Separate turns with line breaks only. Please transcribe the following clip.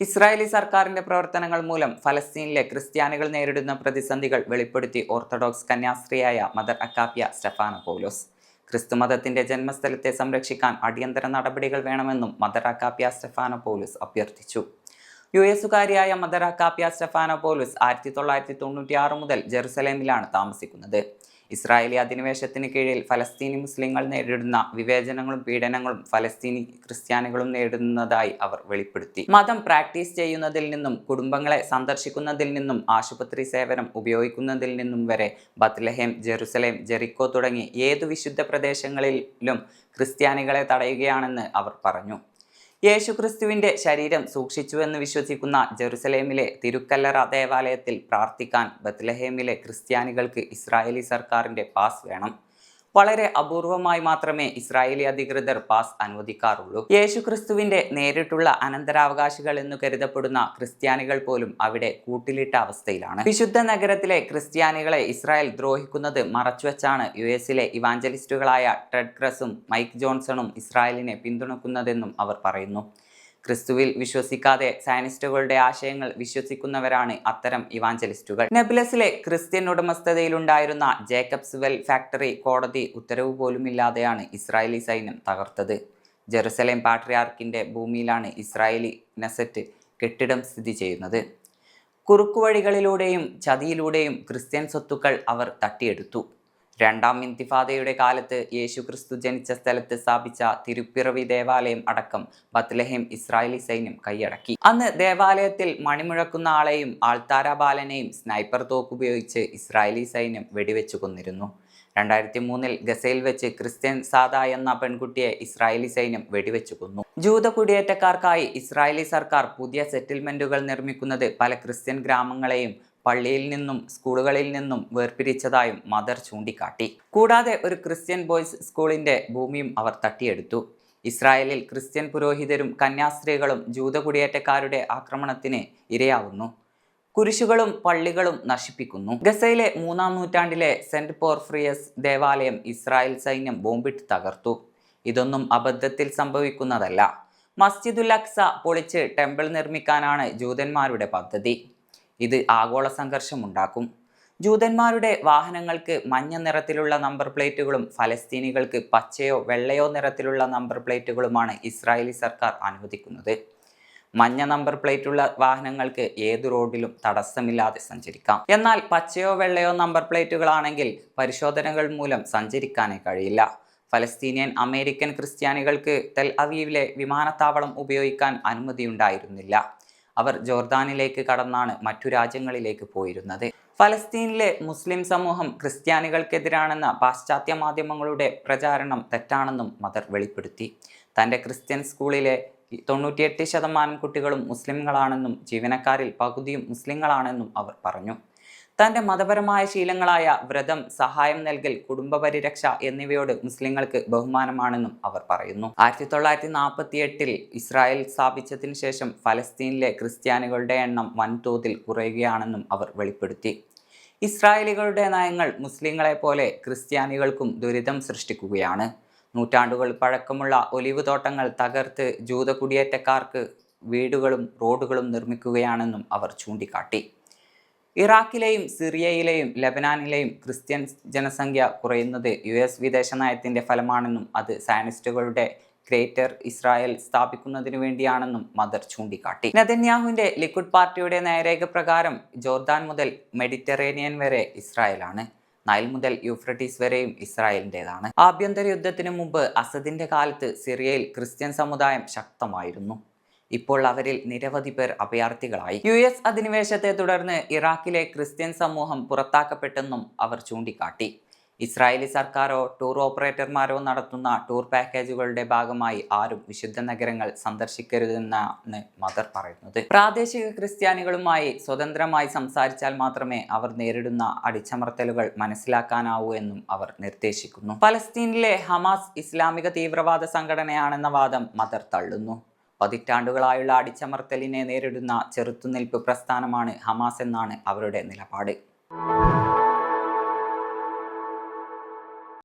Israeli സർക്കാരിന്റെ പ്രവർത്തനങ്ങൾ മൂലം ഫലസ്തീനിലെ ക്രിസ്ത്യാനികൾ നേരിടുന്ന പ്രതിസന്ധികൾ വെളിപ്പെടുത്തി ഓർത്തഡോക്സ് കന്യാസ്ത്രീയായ മദർ അക്കാപ്യ സ്റ്റെഫാന പൗലോസ് ക്രിസ്തുമതത്തിന്റെ ജന്മസ്ഥലത്തെ സംരക്ഷിക്കാൻ അടിയന്തര നടപടികൾ വേണമെന്നും മദർ അക്കാപ്യ സ്റ്റെഫാന പൗലോസ് അഭ്യർത്ഥിച്ചു. യു എസുകാരിയായ മദർ അക്കാപ്യ സ്റ്റെഫാന പൗലോസ് ആയിരത്തി തൊള്ളായിരത്തി തൊണ്ണൂറ്റി ആറ് മുതൽ ജെറുസലേമിലാണ് താമസിക്കുന്നത്. ഇസ്രായേലി അധിനിവേശത്തിന് കീഴിൽ ഫലസ്തീനി മുസ്ലിങ്ങൾ നേരിടുന്ന വിവേചനങ്ങളും പീഡനങ്ങളും ഫലസ്തീനി ക്രിസ്ത്യാനികളും നേരിടുന്നതായി അവർ വെളിപ്പെടുത്തി. മതം പ്രാക്ടീസ് ചെയ്യുന്നതിൽ നിന്നും കുടുംബങ്ങളെ സന്ദർശിക്കുന്നതിൽ നിന്നും ആശുപത്രി സേവനം ഉപയോഗിക്കുന്നതിൽ നിന്നും വരെ ബത്ലഹേം ജെറുസലേം ജെറിക്കോ തുടങ്ങി ഏതു വിശുദ്ധ പ്രദേശങ്ങളിലും ക്രിസ്ത്യാനികളെ തടയുകയാണെന്ന് അവർ പറഞ്ഞു. യേശുക്രിസ്തുവിന്റെ ശരീരം സൂക്ഷിച്ചുവെന്ന് വിശ്വസിക്കുന്ന ജെറുസലേമിലെ തിരുക്കല്ലറ ദേവാലയത്തിൽ പ്രാർത്ഥിക്കാൻ ബത്ലഹേമിലെ ക്രിസ്ത്യാനികൾക്ക് ഇസ്രായേലി സർക്കാരിന്റെ പാസ് വേണം. വളരെ അപൂർവമായി മാത്രമേ ഇസ്രായേലി അധികൃതർ പാസ് അനുവദിക്കാറുള്ളൂ. യേശുക്രിസ്തുവിന്റെ നേരിട്ടുള്ള അനന്തരാവകാശികൾ എന്ന് കരുതപ്പെടുന്ന ക്രിസ്ത്യാനികൾ പോലും അവിടെ കൂട്ടിലിട്ട അവസ്ഥയിലാണ്. വിശുദ്ധ നഗരത്തിലെ ക്രിസ്ത്യാനികളെ ഇസ്രായേൽ ദ്രോഹിക്കുന്നത് മറച്ചുവെച്ചാണ് യു എസിലെ ഇവാഞ്ചലിസ്റ്റുകളായ ടെഡ് ക്രസും മൈക്ക് ജോൺസണും ഇസ്രായേലിനെ പിന്തുണക്കുന്നതെന്നും അവർ പറയുന്നു. ക്രിസ്തുവിൽ വിശ്വസിക്കാതെ സയനിസ്റ്റുകളുടെ ആശയങ്ങൾ വിശ്വസിക്കുന്നവരാണ് അത്തരം ഇവാഞ്ചലിസ്റ്റുകൾ. നെബ്ലസിലെ ക്രിസ്ത്യൻ ഉടമസ്ഥതയിലുണ്ടായിരുന്ന ജേക്കബ്സ് വെൽ ഫാക്ടറി കോടതി ഉത്തരവ് പോലുമില്ലാതെയാണ് ഇസ്രായേലി സൈന്യം തകർത്തത്. ജെറുസലേം പാട്രിയാർക്കിന്റെ ഭൂമിയിലാണ് ഇസ്രായേലി നെസറ്റ് കെട്ടിടം സ്ഥിതി ചെയ്യുന്നത്. കുറുക്കുവഴികളിലൂടെയും ചതിയിലൂടെയും ക്രിസ്ത്യൻ സ്വത്തുക്കൾ അവർ തട്ടിയെടുത്തു. രണ്ടാം ഇൻതിഫാദയുടെ കാലത്ത് യേശുക്രിസ്തു ജനിച്ച സ്ഥലത്ത് സ്ഥാപിച്ച തിരുപ്പിറവി ദേവാലയം അടക്കം ബത്ലഹേം ഇസ്രായേലി സൈന്യം കൈയടക്കി. അന്ന് ദേവാലയത്തിൽ മണിമുഴക്കുന്ന ആളെയും ആൾത്താര ബാലനെയും സ്നൈപ്പർ തോക്കുപയോഗിച്ച് ഇസ്രായേലി സൈന്യം വെടിവെച്ചു കൊന്നിരുന്നു. രണ്ടായിരത്തി മൂന്നിൽ ഗസയിൽ വെച്ച് ക്രിസ്ത്യൻ സാദ എന്ന പെൺകുട്ടിയെ ഇസ്രായേലി സൈന്യം വെടിവെച്ചു കൊന്നു. ജൂത കുടിയേറ്റക്കാർക്കായി ഇസ്രായേലി സർക്കാർ പുതിയ സെറ്റിൽമെന്റുകൾ നിർമ്മിക്കുന്നത് പല ക്രിസ്ത്യൻ ഗ്രാമങ്ങളെയും പള്ളിയിൽ നിന്നും സ്കൂളുകളിൽ നിന്നും വേർപിരിച്ചതായും മദർ ചൂണ്ടിക്കാട്ടി. കൂടാതെ ഒരു ക്രിസ്ത്യൻ ബോയ്സ് സ്കൂളിന്റെ ഭൂമിയും അവർ തട്ടിയെടുത്തു. ഇസ്രായേലിൽ ക്രിസ്ത്യൻ പുരോഹിതരും കന്യാസ്ത്രീകളും ജൂത കുടിയേറ്റക്കാരുടെ ആക്രമണത്തിന് ഇരയാവുന്നു. കുരിശുകളും പള്ളികളും നശിപ്പിക്കുന്നു. ഗസയിലെ മൂന്നാം നൂറ്റാണ്ടിലെ സെന്റ് പോർഫ്രിയസ് ദേവാലയം ഇസ്രായേൽ സൈന്യം ബോംബിട്ട് തകർത്തു. ഇതൊന്നും അബദ്ധത്തിൽ സംഭവിക്കുന്നതല്ല. മസ്ജിദുൽ അക്സ പൊളിച്ച് ടെമ്പിൾ നിർമ്മിക്കാനാണ് ജൂതന്മാരുടെ പദ്ധതി. ഇത് ആഗോള സംഘർഷം ഉണ്ടാക്കും. ജൂതന്മാരുടെ വാഹനങ്ങൾക്ക് മഞ്ഞ നിറത്തിലുള്ള നമ്പർ പ്ലേറ്റുകളും ഫലസ്തീനികൾക്ക് പച്ചയോ വെള്ളയോ നിറത്തിലുള്ള നമ്പർ പ്ലേറ്റുകളുമാണ് ഇസ്രായേലി സർക്കാർ അനുവദിക്കുന്നത്. മഞ്ഞ നമ്പർ പ്ലേറ്റുള്ള വാഹനങ്ങൾക്ക് ഏത് റോഡിലും തടസ്സമില്ലാതെ സഞ്ചരിക്കാം. എന്നാൽ പച്ചയോ വെള്ളയോ നമ്പർ പ്ലേറ്റുകളാണെങ്കിൽ പരിശോധനകൾ മൂലം സഞ്ചരിക്കാനേ കഴിയില്ല. ഫലസ്തീനിയൻ അമേരിക്കൻ ക്രിസ്ത്യാനികൾക്ക് തെൽ അവീവിലെ വിമാനത്താവളം ഉപയോഗിക്കാൻ അനുമതിയുണ്ടായിരുന്നില്ല. അവർ ജോർദാനിലേക്ക് കടന്നാണ് മറ്റു രാജ്യങ്ങളിലേക്ക് പോയിരുന്നത്. ഫലസ്തീനിലെ മുസ്ലിം സമൂഹം ക്രിസ്ത്യാനികൾക്കെതിരാണെന്ന പാശ്ചാത്യ മാധ്യമങ്ങളുടെ പ്രചാരണം തെറ്റാണെന്നും മദർ വെളിപ്പെടുത്തി. തന്റെ ക്രിസ്ത്യൻ സ്കൂളിലെ തൊണ്ണൂറ്റിയെട്ട് ശതമാനം കുട്ടികളും മുസ്ലിങ്ങളാണെന്നും ജീവനക്കാരിൽ പകുതിയും മുസ്ലിങ്ങളാണെന്നും അവർ പറഞ്ഞു. തന്റെ മതപരമായ ശീലങ്ങളായ വ്രതം സഹായം നൽകൽ കുടുംബ പരിരക്ഷ എന്നിവയോട് മുസ്ലിങ്ങൾക്ക് ബഹുമാനമാണെന്നും അവർ പറയുന്നു. ആയിരത്തി തൊള്ളായിരത്തി നാൽപ്പത്തി എട്ടിൽ ഇസ്രായേൽ സ്ഥാപിച്ചതിന് ശേഷം ഫലസ്തീനിലെ ക്രിസ്ത്യാനികളുടെ എണ്ണം വൻതോതിൽ കുറയുകയാണെന്നും അവർ വെളിപ്പെടുത്തി. ഇസ്രായേലികളുടെ നയങ്ങൾ മുസ്ലിങ്ങളെ പോലെ ക്രിസ്ത്യാനികൾക്കും ദുരിതം സൃഷ്ടിക്കുകയാണ്. നൂറ്റാണ്ടുകൾ പഴക്കമുള്ള ഒലിവ് തോട്ടങ്ങൾ തകർത്ത് ജൂത കുടിയേറ്റക്കാർക്ക് വീടുകളും റോഡുകളും നിർമ്മിക്കുകയാണെന്നും അവർ ചൂണ്ടിക്കാട്ടി. ഇറാഖിലെയും സിറിയയിലെയും ലബനാനിലെയും ക്രിസ്ത്യൻ ജനസംഖ്യ കുറയുന്നത് യു എസ് വിദേശ നയത്തിന്റെ ഫലമാണെന്നും അത് സയനിസ്റ്റുകളുടെ ഗ്രേറ്റർ ഇസ്രായേൽ സ്ഥാപിക്കുന്നതിനു വേണ്ടിയാണെന്നും മദർ ചൂണ്ടിക്കാട്ടി. നെതന്യാഹുവിന്റെ ലിക്വിഡ് പാർട്ടിയുടെ നയരേഖ പ്രകാരം ജോർദാൻ മുതൽ മെഡിറ്ററേനിയൻ വരെ ഇസ്രായേലാണ്. നയൽ മുതൽ യൂഫ്രട്ടീസ് വരെയും ഇസ്രായേലിന്റെതാണ്. ആഭ്യന്തര യുദ്ധത്തിനു മുമ്പ് അസദിന്റെ കാലത്ത് സിറിയയിൽ ക്രിസ്ത്യൻ സമുദായം ശക്തമായിരുന്നു. ഇപ്പോൾ അവരിൽ നിരവധി പേർ അഭയാർത്ഥികളായി. യു എസ് അധിനിവേശത്തെ തുടർന്ന് ഇറാഖിലെ ക്രിസ്ത്യൻ സമൂഹം പുറത്താക്കപ്പെട്ടെന്നും അവർ ചൂണ്ടിക്കാട്ടി. ഇസ്രായേലി സർക്കാരോ ടൂർ ഓപ്പറേറ്റർമാരോ നടത്തുന്ന ടൂർ പാക്കേജുകളുടെ ഭാഗമായി ആരും വിശുദ്ധ നഗരങ്ങൾ സന്ദർശിക്കരുതെന്നാണ് മദർ പറയുന്നത്. പ്രാദേശിക ക്രിസ്ത്യാനികളുമായി സ്വതന്ത്രമായി സംസാരിച്ചാൽ മാത്രമേ അവർ നേരിടുന്ന അടിച്ചമർത്തലുകൾ മനസ്സിലാക്കാനാവൂ എന്നും അവർ നിർദ്ദേശിക്കുന്നു. പലസ്തീനിലെ ഹമാസ് ഇസ്ലാമിക തീവ്രവാദ സംഘടനയാണെന്ന വാദം മദർ തള്ളുന്നു. പതിറ്റാണ്ടുകളായുള്ള അടിച്ചമർത്തലിനെ നേരിടുന്ന ചെറുത്തുനിൽപ്പ് പ്രസ്ഥാനമാണ് ഹമാസ് എന്നാണ് അവരുടെ നിലപാട്.